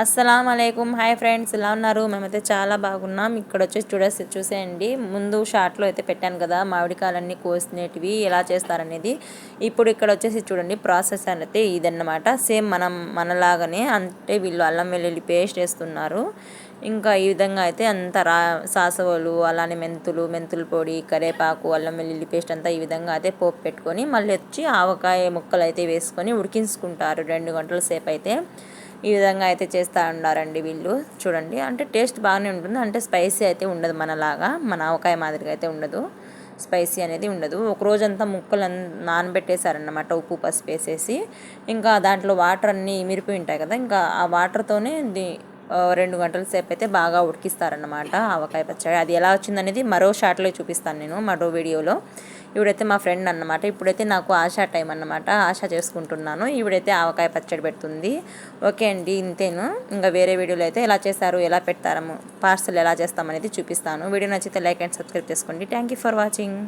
అస్సలం అలైకుం hi friends ఎలా ఉన్నారు? మేమైతే చాలా బాగున్నాం. ఇక్కడ వచ్చేసి చూడ చూసేయండి. ముందు షార్ట్లో అయితే పెట్టాను కదా మామిడికాయలన్నీ కోసినటివి ఎలా చేస్తారనేది. ఇప్పుడు ఇక్కడ వచ్చేసి చూడండి ప్రాసెస్ అయితే ఇదన్నమాట. సేమ్ మనం మనలాగానే అంటే వీళ్ళు అల్లం వెల్లుల్లి పేస్ట్ వేస్తున్నారు. ఇంకా ఈ విధంగా అయితే అంత రా సాసవలు అలానే మెంతులు మెంతుల పొడి కరేపాకు అల్లం వెల్లుల్లి పేస్ట్ అంతా ఈ విధంగా అయితే పోపు పెట్టుకొని మళ్ళీ వచ్చి ఆవకాయ ముక్కలు అయితే వేసుకొని ఉడికించుకుంటారు. రెండు గంటల సేపు అయితే. ఈ విధంగా అయితే చేస్తూ ఉండారండి వీళ్ళు. చూడండి అంటే టేస్ట్ బాగానే ఉంటుంది. అంటే స్పైసీ అయితే ఉండదు మనలాగా. మన ఆవకాయ మాదిరిగా అయితే ఉండదు. స్పైసీ అనేది ఉండదు. ఒక రోజంతా ముక్కలు నానబెట్టేశారన్నమాట. ఉప్పు పసుపు వేసేసి. ఇంకా దాంట్లో వాటర్ అన్నీ మిరిపోయి ఉంటాయి కదా. ఇంకా ఆ వాటర్తోనే రెండు గంటల సేపు అయితే బాగా ఉడికిస్తారనమాట ఆవకాయ పచ్చడి. అది ఎలా వచ్చిందనేది మరో షాట్లో చూపిస్తాను నేను మరో వీడియోలో. ఇవిడైతే మా ఫ్రెండ్ అనమాట ఇప్పుడైతే నాకు ఆశా టైం అనమాట ఆశ చేసుకుంటున్నాను. ఇవిడైతే ఆవకాయ పచ్చడి పెడుతుంది. ఓకే అండి ఇంతేను. ఇంకా వేరే వీడియోలో అయితే ఎలా చేస్తారు ఎలా పెడతాము పార్సల్ ఎలా చేస్తామనేది చూపిస్తాను. వీడియో నచ్చితే లైక్ అండ్ సబ్స్క్రైబ్ చేసుకోండి. Thank for watching